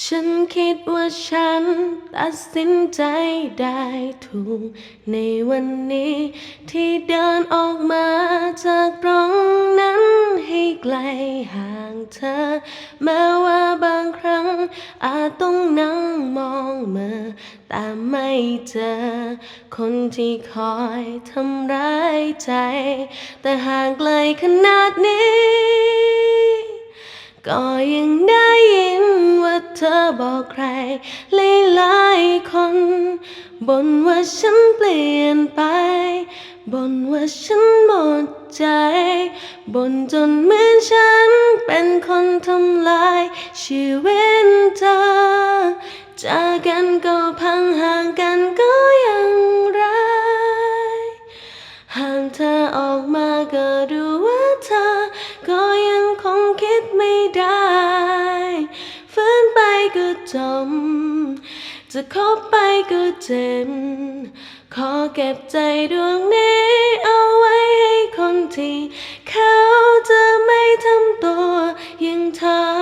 ฉันคิดว่าฉันตัดสินใจได้ถูก ในวันนี้ที่เดินออกมาจากตรงนั้นให้ไกลห่างเธอ แม้ว่าบางครั้ง อาจต้องนั่งมองเมื่อแต่ไม่เจอ คนที่คอยทำร้ายใจ แต่ห่างไกลขนาดนี้ ก็ยังได้ เธอบอกใครหลายๆคนบ่นว่าฉันเปลี่ยนไปบ่นว่าฉันหมดใจบ่นจนเหมือนฉันเป็นคนทำลายชีวิตเธอจากกันก็พังห่างกันก็ยังรักห่างเธอออกมา จม จะขอไปก็เจ็บ ขอเก็บใจดวงนี้เอาไว้ให้คนที่ เขาจะไม่ทำตัวยิ่งเธอ